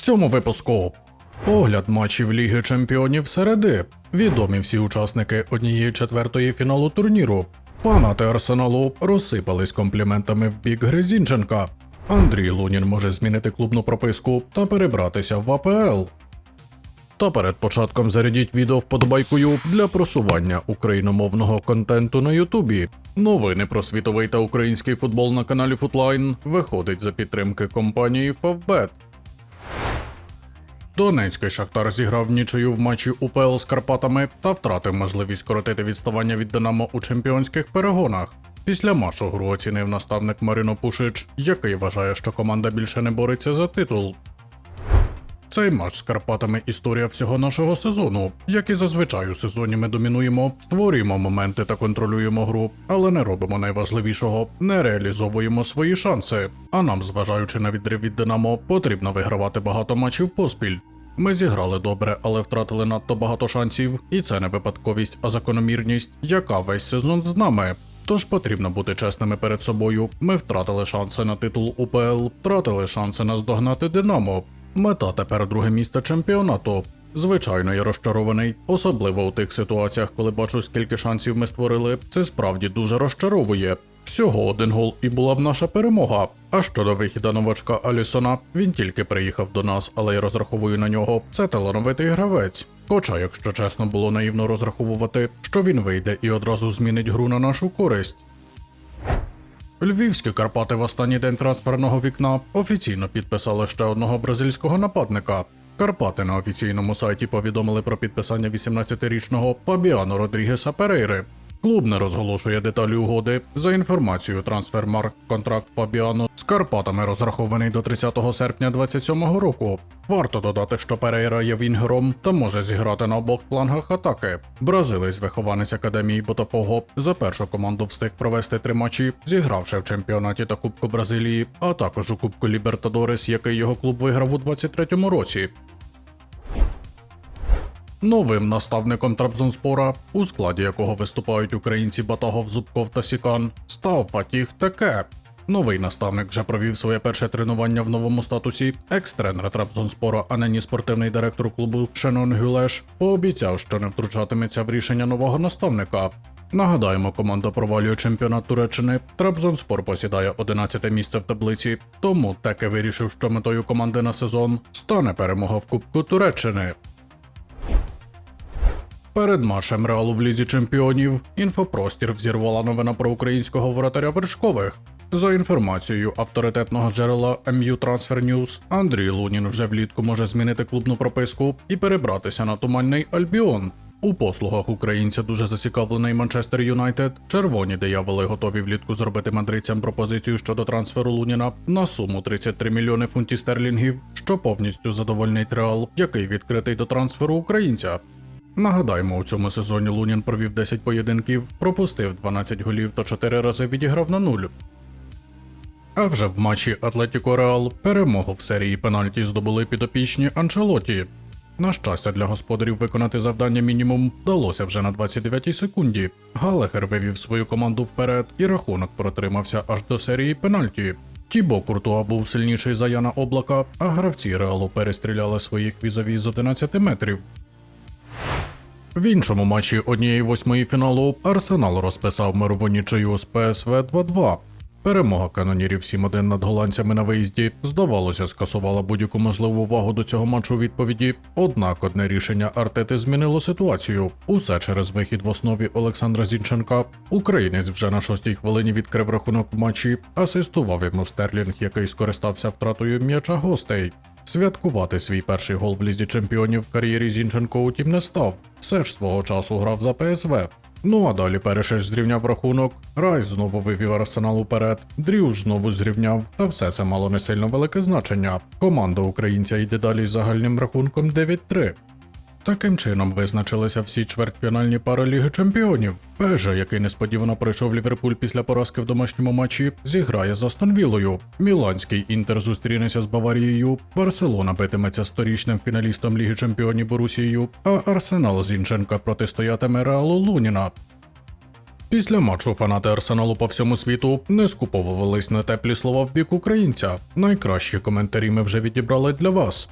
цьому випуску огляд матчів Ліги Чемпіонів середи. Відомі всі учасники однієї четвертої фіналу турніру. Фанати Арсеналу розсипались компліментами в бік гри Зінченка. Андрій Лунін може змінити клубну прописку та перебратися в АПЛ. Та перед початком зарядіть відео вподобайкою для просування україномовного контенту на Ютубі. Новини про світовий та український футбол на каналі Футлайн виходить за підтримки компанії Favbet. Донецький Шахтар зіграв нічию в матчі УПЛ з Карпатами та втратив можливість скоротити відставання від Динамо у чемпіонських перегонах. Після матчу гру оцінив наставник Марино Пушич, який вважає, що команда більше не бореться за титул. Цей матч з Карпатами історія всього нашого сезону. Як і зазвичай у сезоні ми домінуємо, створюємо моменти та контролюємо гру, але не робимо найважливішого, не реалізовуємо свої шанси. А нам, зважаючи на відрив від Динамо, потрібно вигравати багато матчів поспіль. Ми зіграли добре, але втратили надто багато шансів, і це не випадковість, а закономірність, яка весь сезон з нами. Тож потрібно бути чесними перед собою. Ми втратили шанси на титул УПЛ, втратили шанси наздогнати Динамо. Мета тепер друге місце чемпіонату. Звичайно, я розчарований, особливо у тих ситуаціях, коли бачу, скільки шансів ми створили. Це справді дуже розчаровує. Всього один гол і була б наша перемога. А щодо вихіда новачка Алісона, він тільки приїхав до нас, але я розраховую на нього. Це талановитий гравець. Хоча, якщо чесно, було наївно розраховувати, що він вийде і одразу змінить гру на нашу користь. Львівські Карпати в останній день трансферного вікна офіційно підписали ще одного бразильського нападника. Карпати на офіційному сайті повідомили про підписання 18-річного Фабіано Родрігеса Перейри. Клуб не розголошує деталі угоди. За інформацією Трансфермарк, контракт Фабіано з Карпатами розрахований до 30 серпня 2027 року. Варто додати, що Перейра є вінгером та може зіграти на обох флангах атаки. Бразилець, вихованець академії Ботафого, за першу команду встиг провести три матчі, зігравши в чемпіонаті та Кубку Бразилії, а також у Кубку Лібертадорес, який його клуб виграв у 23-му році. Новим наставником Трабзонспора, у складі якого виступають українці Батагов, Зубков та Сікан, став Фатіх Теке. Новий наставник вже провів своє перше тренування в новому статусі. Екс-тренер Трабзонспора, а нині спортивний директор клубу Шенон Гюлеш, пообіцяв, що не втручатиметься в рішення нового наставника. Нагадаємо, команда провалює чемпіонат Туреччини. Трабзонспор посідає 11 місце в таблиці, тому Теке вирішив, що метою команди на сезон стане перемога в Кубку Туреччини. Перед матчем Реалу в Лізі Чемпіонів інфопростір взірвала новина про українського воротаря вершкових. За інформацією авторитетного джерела MU Transfer News, Андрій Лунін вже влітку може змінити клубну прописку і перебратися на туманний Альбіон. У послугах українця дуже зацікавлений Манчестер Юнайтед. Червоні дияволи готові влітку зробити мадридцям пропозицію щодо трансферу Луніна на суму 33 мільйони фунтів стерлінгів, що повністю задовольнить Реал, який відкритий до трансферу українця. Нагадаємо, у цьому сезоні Лунін провів 10 поєдинків, пропустив 12 голів та 4 рази відіграв на нуль. А вже в матчі Атлетіко Реал перемогу в серії пенальті здобули підопічні Анчелоті. На щастя, для господарів виконати завдання мінімум вдалося вже на 29-й секунді. Галехер вивів свою команду вперед, і рахунок протримався аж до серії пенальті. Тібо Куртуа був сильніший за Яна Облака, а гравці Реалу перестріляли своїх візаві з 11 метрів. В іншому матчі однієї восьмої фіналу Арсенал розписав мирову нічию з ПСВ 2-2. Перемога канонірів 7-1 над голландцями на виїзді, здавалося, скасувала будь-яку можливу увагу до цього матчу відповіді. Однак одне рішення Артети змінило ситуацію. Усе через вихід в основі Олександра Зінченка. Українець вже на шостій хвилині відкрив рахунок в матчі, асистував йому Стерлінг, який скористався втратою м'яча гостей. Святкувати свій перший гол в лізі чемпіонів в кар'єрі Зінченко утім не став. Все ж свого часу грав за ПСВ. Ну а далі Перешеш зрівняв рахунок, Райс знову вивів арсенал уперед, Дрюж знову зрівняв, та все це мало не сильно велике значення. Команда українця йде далі з загальним рахунком 9-3. Таким чином визначилися всі чвертьфінальні пари Ліги Чемпіонів. Пежа, який несподівано пройшов Ліверпуль після поразки в домашньому матчі, зіграє з Астон Віллою. Міланський інтер зустрінеться з Баварією. Барселона битиметься сторічним фіналістом Ліги Чемпіонів Борусією, а Арсенал Зінченка протистоятиме Реалу Луніна. Після матчу фанати Арсеналу по всьому світу не скуповувались на теплі слова в бік українця. Найкращі коментарі ми вже відібрали для вас.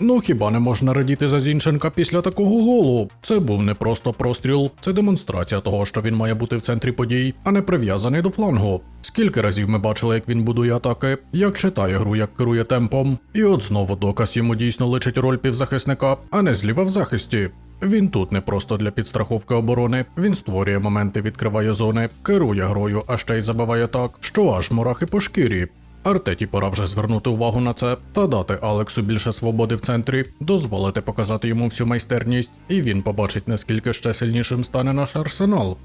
Ну хіба не можна радіти за Зінченка після такого голу? Це був не просто простріл, це демонстрація того, що він має бути в центрі подій, а не прив'язаний до флангу. Скільки разів ми бачили, як він будує атаки, як читає гру, як керує темпом. І от знову доказ йому дійсно личить роль півзахисника, а не зліва в захисті. Він тут не просто для підстраховки оборони, він створює моменти, відкриває зони, керує грою, а ще й забиває так, що аж мурахи по шкірі. Артеті пора вже звернути увагу на це та дати Алексу більше свободи в центрі, дозволити показати йому всю майстерність, і він побачить, наскільки ще сильнішим стане наш арсенал.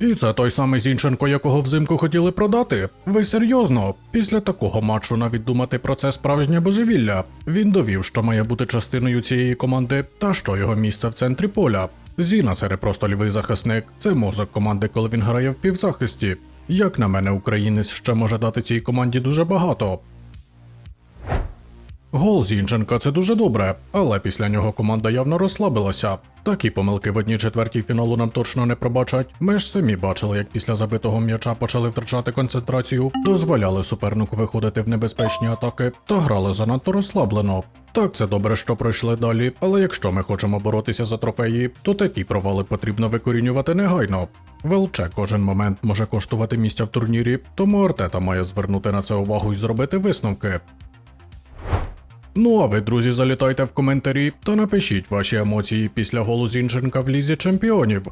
І це той самий Зінченко, якого взимку хотіли продати. Ви серйозно? Після такого матчу навіть думати про це справжнє божевілля. Він довів, що має бути частиною цієї команди, та що його місце в центрі поля. Зіна це не просто лівий захисник, це мозок команди, коли він грає в півзахисті. Як на мене, українець ще може дати цій команді дуже багато. Гол Зінченка це дуже добре, але після нього команда явно розслабилася. Такі помилки в одній четвертій фіналу нам точно не пробачать. Ми ж самі бачили, як після забитого м'яча почали втрачати концентрацію, дозволяли супернику виходити в небезпечні атаки та грали занадто розслаблено. Так, це добре, що пройшли далі, але якщо ми хочемо боротися за трофеї, то такі провали потрібно викорінювати негайно. ВЛЧ кожен момент може коштувати місця в турнірі, тому Артета має звернути на це увагу і зробити висновки. Ну а ви, друзі, залітайте в коментарі та напишіть ваші емоції після голу Зінченка в лізі чемпіонів.